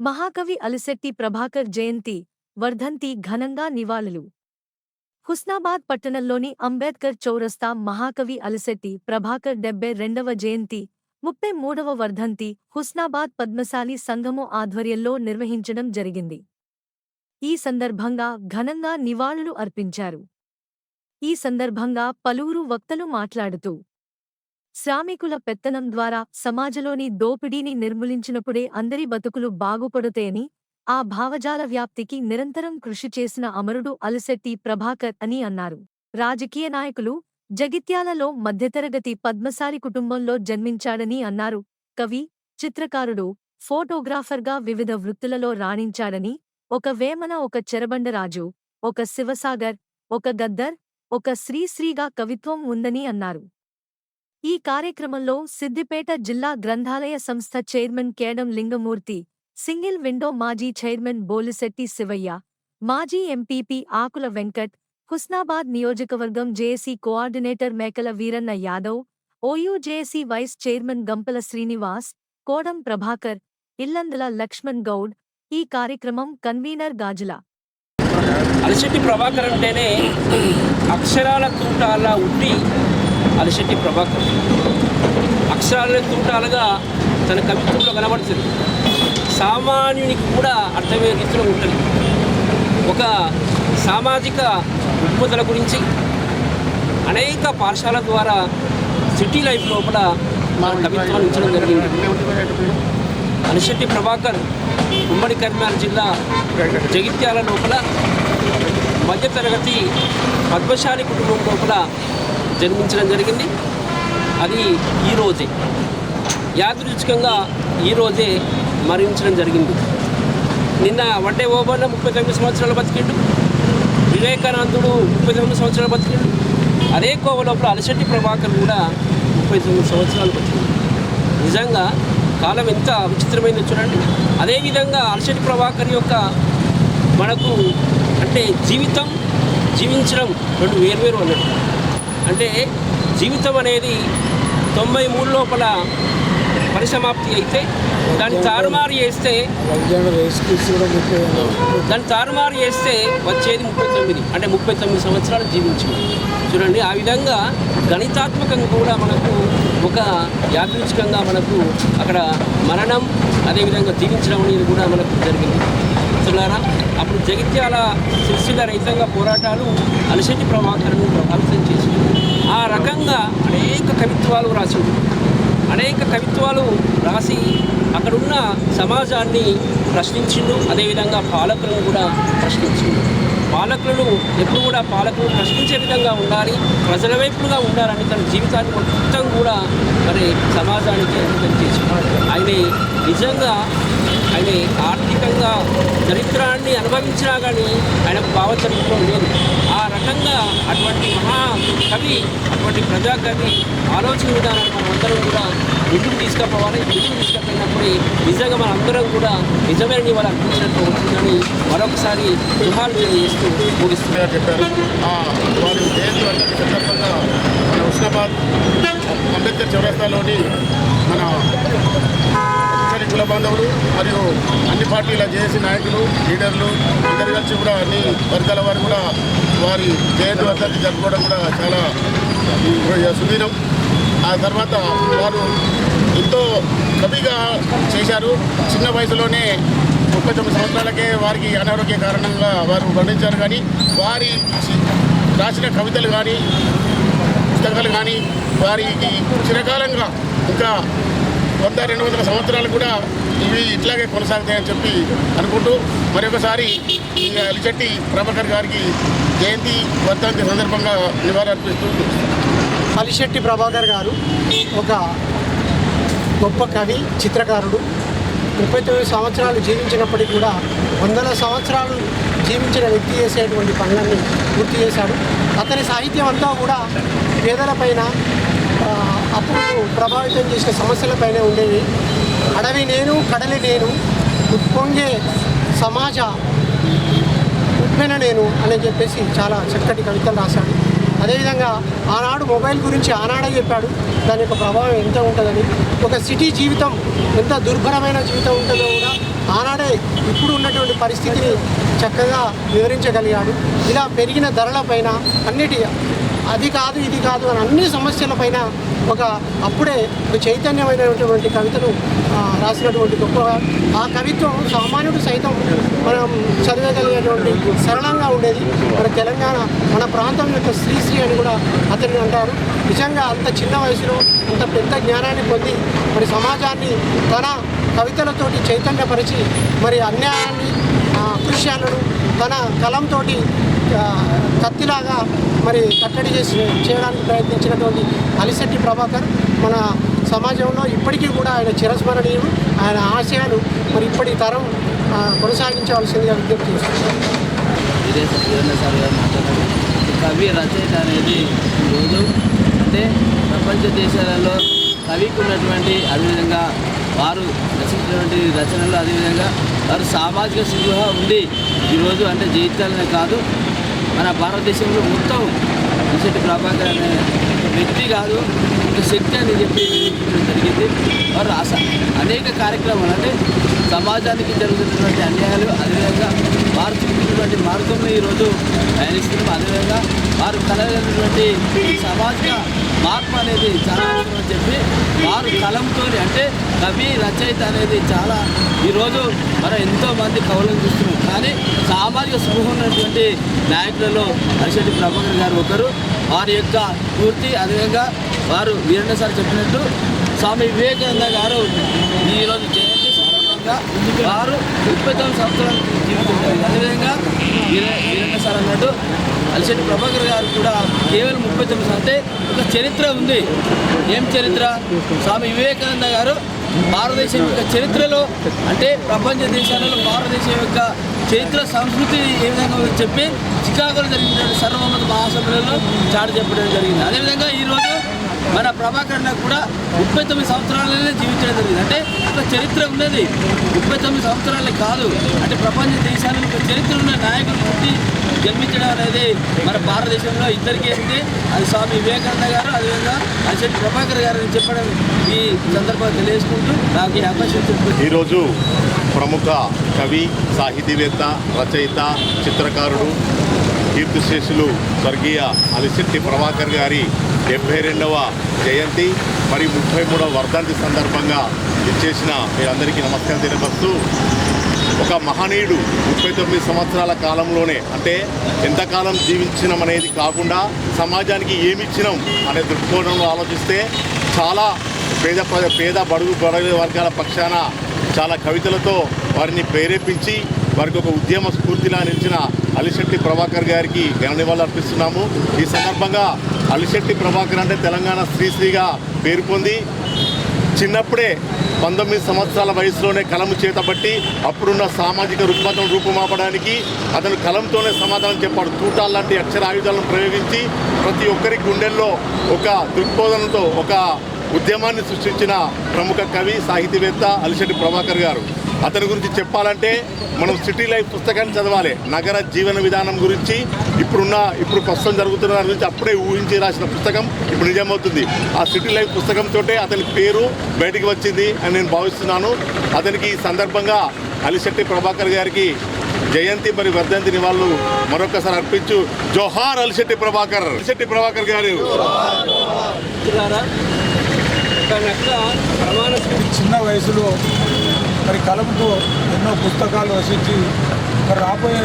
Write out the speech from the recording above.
మహాకవి అలిశెట్టి ప్రభాకర్ జయంతి వర్ధంతి ఘనంగా నివాళులు. హుస్నాబాద్ పట్టణంలోని అంబేద్కర్ చౌరస్తా మహాకవి అలిశెట్టి ప్రభాకర్ డెబ్బై రెండవ జయంతి ముప్పై మూడవ వర్ధంతి హుస్నాబాద్ పద్మశాలి సంఘము ఆధ్వర్యంలో నిర్వహించడం జరిగింది. ఈ సందర్భంగా ఘనంగా నివాళులు అర్పించారు. ఈ సందర్భంగా పలువురు వక్తలు మాట్లాడుతూ శ్రామికుల పెత్తనం ద్వారా సమాజలోని దోపిడీని నిర్మూలించినప్పుడే అందరి బతుకులు బాగుపడతాయని ఆ భావజాల వ్యాప్తికి నిరంతరం కృషి చేసిన అమరుడు అలిశెట్టి ప్రభాకర్ అని అన్నారు. రాజకీయ నాయకులు జగిత్యాలలో మధ్యతరగతి పద్మశాలి కుటుంబంలో జన్మించాడని అన్నారు. కవి చిత్రకారుడు ఫోటోగ్రాఫర్గా వివిధ వృత్తులలో రాణించాడని ఒక వేమన ఒక చెరబండరాజు ఒక శివసాగర్ ఒక గద్దర్ ఒక శ్రీశ్రీగా కవిత్వం ఉందని అన్నారు. ఈ కార్యక్రమంలో సిద్దిపేట జిల్లా గ్రంథాలయ సంస్థ chairman Kedam Lingamurthy single window మాజీ చైర్మన్ బోలిశెట్టి శివయ్య మాజీ ఎంపీపీ ఆకుల వెంకట్ హుస్నాబాద్ నియోజకవర్గం JAC coordinator Mekala Veeranna Yadav OU JAC vice chairman Gampala Srinivas Kodam Prabhakar Illandula Laxman Goud. ఈ కార్యక్రమం కన్వీనర్ గాజుల. అలిశెట్టి ప్రభాకర్ అంటేనే అక్షరాల తూటాల ఉండి అలిశెట్టి ప్రభాకర్. అక్షరాల తుంటాలుగా తన కవిత్వంలో కనబడుతుంది. సామాన్యునికి కూడా అర్థమయ్యే రీతిలో ఉంటుంది. ఒక సామాజిక రుగ్మతల గురించి అనేక పాఠశాల ద్వారా సిటీ లైఫ్ లోపల మన కవిత్వాన్ని ఉంచడం జరిగింది. అలిశెట్టి ప్రభాకర్ ఉమ్మడి కర్మాల జిల్లా జగిత్యాల లోపల మధ్యతరగతి పద్మశాలి కుటుంబం లోపల జన్మించడం జరిగింది. అది ఈరోజే యాదృచ్ఛికంగా ఈరోజే మరణించడం జరిగింది. నిన్న వడ్డే ఓబన్న ముప్పై తొమ్మిది సంవత్సరాలు బతికిండు. వివేకానందుడు ముప్పై తొమ్మిది సంవత్సరాలు బతికిండు. అదే కోవ లోపల అలశెట్టి ప్రభాకర్ కూడా ముప్పై తొమ్మిది సంవత్సరాలు బతికిండు. నిజంగా కాలం ఎంత విచిత్రమైందో చూడండి. అదేవిధంగా అలశెట్టి ప్రభాకర్ యొక్క మనకు అంటే జీవితం జీవించడం రెండు వేర్వేరు అన్నట్టు. అంటే జీవితం అనేది తొంభై మూడు లోపల పరిసమాప్తి అయితే దాన్ని తారుమారు చేస్తే దాన్ని తారుమారు చేస్తే వచ్చేది ముప్పై తొమ్మిది. అంటే ముప్పై తొమ్మిది సంవత్సరాలు జీవించింది. చూడండి ఆ విధంగా గణితాత్మకంగా కూడా మనకు ఒక యాదృచ్ఛికంగా మనకు అక్కడ మరణం అదేవిధంగా జీవించడం అనేది కూడా మనకు జరిగింది. మిత్రులారా అప్పుడు జగిత్యాల సిరిసిల్ల రైతాంగ పోరాటాలు అలశెట్టి ప్రభాకరను ప్రభావితం చేసింది. ఆ రకంగా అనేక కవిత్వాలు రాసి అనేక కవిత్వాలు రాసి అక్కడున్న సమాజాన్ని ప్రశ్నించిండు. అదేవిధంగా పాలకులను కూడా ప్రశ్నించిండు. పాలకులను ఎప్పుడు కూడా పాలకులు ప్రశ్నించే విధంగా ఉండాలి ప్రజల వైపుగా ఉండాలని తన జీవితాన్ని మొత్తం కూడా మరి సమాజానికి అంకితం చేసిండు ఆయన నిజంగా ఆయన ఆర్థికంగా దరిద్రాన్ని అనుభవించినా కానీ ఆయనకు భావచరిత్రం లేదు. ఆ రకంగా అటువంటి మహా కవి అటువంటి ప్రజాకవి ఆలోచన విధానాన్ని మనం అందరం కూడా ముందుకు తీసుకుపోవాలి. ముందుకు తీసుకుపోయినప్పుడే నిజంగా మన అందరం కూడా నిజమైన వాళ్ళు అర్పించినట్టు ఉంటుందని మరొకసారి గృహాలు తెలియజేస్తూ ముగిస్తున్నారు చెప్పారు వారి జయంతి సందర్భంగా మన ఉస్నాబాద్ అంబేద్కర్ చౌరస్తాలోని మన పార్టీ కుల బాంధవులు మరియు అన్ని పార్టీల జేఏసీ నాయకులు లీడర్లు అందరు కలిసి కూడా అన్ని వర్గాల వారు కూడా వారి జయంతి వర్గాన్ని జరుపుకోవడం కూడా చాలా సుదీనం. ఆ తర్వాత వారు ఎంతో కవిగా చేశారు. చిన్న వయసులోనే ముప్పై తొమ్మిది సంవత్సరాలకే వారికి అనారోగ్య కారణంగా వారు వర్ణించారు కానీ వారి రాసిన కవితలు కానీ పుస్తకాలు కానీ వారికి చిరకాలంగా ఇంకా వంద రెండు వందల సంవత్సరాలు కూడా ఇవి ఇట్లాగే కొనసాగుతాయని చెప్పి అనుకుంటూ మరొకసారి ఈ అలిచెట్టి ప్రభాకర్ గారికి జయంతి వర్ధంతి సందర్భంగా నివాళులర్పిస్తూ అలిశెట్టి ప్రభాకర్ గారు ఒక గొప్ప కవి చిత్రకారుడు. ముప్పై తొమ్మిది సంవత్సరాలు జీవించినప్పటికీ కూడా వందల సంవత్సరాలు జీవించిన వ్యక్తి చేసేటువంటి పనులన్నీ పూర్తి చేశాడు. అతని సాహిత్యం అంతా కూడా పేదలపైన పైన అప్పుడు ప్రభావితం చేసిన సమస్యలపైనే ఉండేవి. అడవి నేను కడలి నేను ఉప్పొంగే సమాజ ఉప్పెన నేను అని చెప్పేసి చాలా చక్కటి కవితలు రాశాడు. అదేవిధంగా ఆనాడు మొబైల్ గురించి ఆనాడే చెప్పాడు. దాని యొక్క ప్రభావం ఎంత ఉంటుందని ఒక సిటీ జీవితం ఎంత దుర్భరమైన జీవితం ఉంటుందో కూడా ఆనాడే ఇప్పుడు ఉన్నటువంటి పరిస్థితిని చక్కగా వివరించగలిగాడు. ఇలా పెరిగిన ధరలపైన అన్నిటి అది కాదు ఇది కాదు అని అన్ని సమస్యలపైన ఒక అప్పుడే ఒక చైతన్యమైనటువంటి కవితను రాసినటువంటి గొప్ప ఆ కవిత్వం సామాన్యుడు సైతం మనం చదివగలిగేటువంటి సరళంగా ఉండేది. మన తెలంగాణ మన ప్రాంతం యొక్క శ్రీశ్రీ అని కూడా అతన్ని అంటారు. నిజంగా అంత చిన్న వయసులో అంత పెద్ద జ్ఞానాన్ని పొంది మరి సమాజాన్ని తన కవితలతోటి చైతన్యపరిచి మరి అన్యాయాన్ని కృష్యాలను తన కలంతో కత్తిలాగా మరి కట్టడి చేసి చేయడానికి ప్రయత్నించినటువంటి అలిశెట్టి ప్రభాకర్ మన సమాజంలో ఇప్పటికీ కూడా ఆయన చిరస్మరణీయులు. ఆయన ఆశయాలు మరి ఇప్పటి తరం కొనసాగించవలసిందిగా విజ్ఞప్తి కవి రచయిత అనేది ఈరోజు అంటే ప్రపంచ దేశాలలో కవికి ఉన్నటువంటి అదేవిధంగా వారు రచించినటువంటి రచనలు అదేవిధంగా వారు సామాజిక స్పృహ ఉంది ఈరోజు అంటే జీవితాలనే కాదు మన భారతదేశంలో మొత్తం విశెట్టి ప్రభాకర్ అనే వ్యక్తి కాదు ఒక శక్తి అని చెప్పి జరిగింది. వారు అస అనేక కార్యక్రమాలు అంటే సమాజానికి జరుగుతున్నటువంటి అన్యాయాలు అదేవిధంగా వారు మార్గంలో ఈరోజు ప్రయాణిస్తున్నాం అదేవిధంగా వారు కలగలిగినటువంటి సామాజిక మార్పు అనేది చాలా అవసరం అని చెప్పి వారు కలంతో అంటే కవి రచయిత అనేది చాలా ఈరోజు మనం ఎంతోమంది కవులను చూస్తున్నాం కానీ సామాజిక స్పృహ ఉన్నటువంటి నాయకులలో అరిశెట్టి ప్రభాకర్ గారు ఒకరు. వారి యొక్క పూర్తి అదేవిధంగా వారు వీరన్న సార్ చెప్పినట్టు స్వామి వివేకానంద గారు ఈరోజు జయంతి విధంగా వారు ముప్పై తొమ్మిది సంవత్సరాలు జీవితుంటారు అదేవిధంగా వీర వీరన్న సార్ అన్నట్టు అలిశెట్టి ప్రభాకర్ గారు కూడా కేవలం ముప్పై తొమ్మిది అంటే ఒక చరిత్ర ఉంది. ఏం చరిత్ర? స్వామి వివేకానంద గారు భారతదేశం యొక్క చరిత్రలో అంటే ప్రపంచ దేశాలలో భారతదేశం యొక్క చరిత్ర సంస్కృతి ఏ విధంగా ఉందో చెప్పి చికాగోలో జరిగినటువంటి సర్వమత మహాసభలలో చాటు చెప్పడం జరిగింది. అదేవిధంగా ఈరోజు మన ప్రభాకర్ నాకు కూడా ముప్పై తొమ్మిది సంవత్సరాలనే జీవించడం జరిగింది. అంటే ఒక చరిత్ర ఉన్నది. ముప్పై తొమ్మిది సంవత్సరాలే కాదు. అంటే ప్రపంచ దేశాలకు ఒక చరిత్ర ఉన్న నాయకులు పుట్టి జన్మించడం అనేది మన భారతదేశంలో ఇద్దరికీ ఉంది అది స్వామి వివేకానంద గారు అదేవిధంగా అశెట్టి ప్రభాకర్ గారు అని చెప్పడం ఈ సందర్భంగా తెలియజేసుకుంటూ నాకు ఈ అవకాశం ఈరోజు ప్రముఖ కవి సాహితీవేత్త రచయిత చిత్రకారుడు కీర్తిశేషులు స్వర్గీయ అలిశెట్టి ప్రభాకర్ గారి డెబ్బై రెండవ జయంతి మరియు ముప్పై మూడవ వర్ధంతి సందర్భంగా ఇచ్చేసిన మీరందరికీ నమస్కారం తెలియపరుస్తూ ఒక మహనీయుడు ముప్పై తొమ్మిది సంవత్సరాల కాలంలోనే అంటే ఎంతకాలం జీవించినాం అనేది కాకుండా సమాజానికి ఏమి ఇచ్చినాం అనే దృక్కోణంలో ఆలోచిస్తే చాలా పేద పేద బడుగు బడుగు వర్గాల పక్షాన చాలా కవితలతో వారిని ప్రేరేపించి వారికి ఒక ఉద్యమ స్ఫూర్తిలా నిలిచిన అలిశెట్టి ప్రభాకర్ గారికి ఘన నివాళులు అర్పిస్తున్నాము. ఈ సందర్భంగా అలిశెట్టి ప్రభాకర్ అంటే తెలంగాణ శ్రీశ్రీగా పేరు పొంది చిన్నప్పుడే పంతొమ్మిది సంవత్సరాల వయసులోనే కలము చేతబట్టి అప్పుడున్న సామాజిక రుగ్మతను రూపుమాపడానికి అతను కలంతోనే సమాధానం చెప్పాడు. తూటాలు లాంటి అక్షర ఆయుధాలను ప్రయోగించి ప్రతి ఒక్కరి గుండెల్లో ఒక దృక్బోధనతో ఒక ఉద్యమాన్ని సృష్టించిన ప్రముఖ కవి సాహితీవేత్త అలిశెట్టి ప్రభాకర్ గారు. అతని గురించి చెప్పాలంటే మనం సిటీ లైఫ్ పుస్తకాన్ని చదవాలి. నగర జీవన విధానం గురించి ఇప్పుడున్న ఇప్పుడు ప్రస్తుతం జరుగుతున్న దాని గురించి అప్పుడే ఊహించి రాసిన పుస్తకం ఇప్పుడు నిజమవుతుంది. ఆ సిటీ లైఫ్ పుస్తకంతో అతని పేరు బయటికి వచ్చింది అని నేను భావిస్తున్నాను. అతనికి ఈ సందర్భంగా అలిశెట్టి ప్రభాకర్ గారికి జయంతి మరి వర్ధంతి నివాళులు మరొకసారి అర్పించు. జోహార్ అలిశెట్టి ప్రభాకర్. అలిశెట్టి ప్రభాకర్ గారు. చిన్న వయసులో మరి కలంతో ఎన్నో పుస్తకాలు రచించి మరి రాబోయే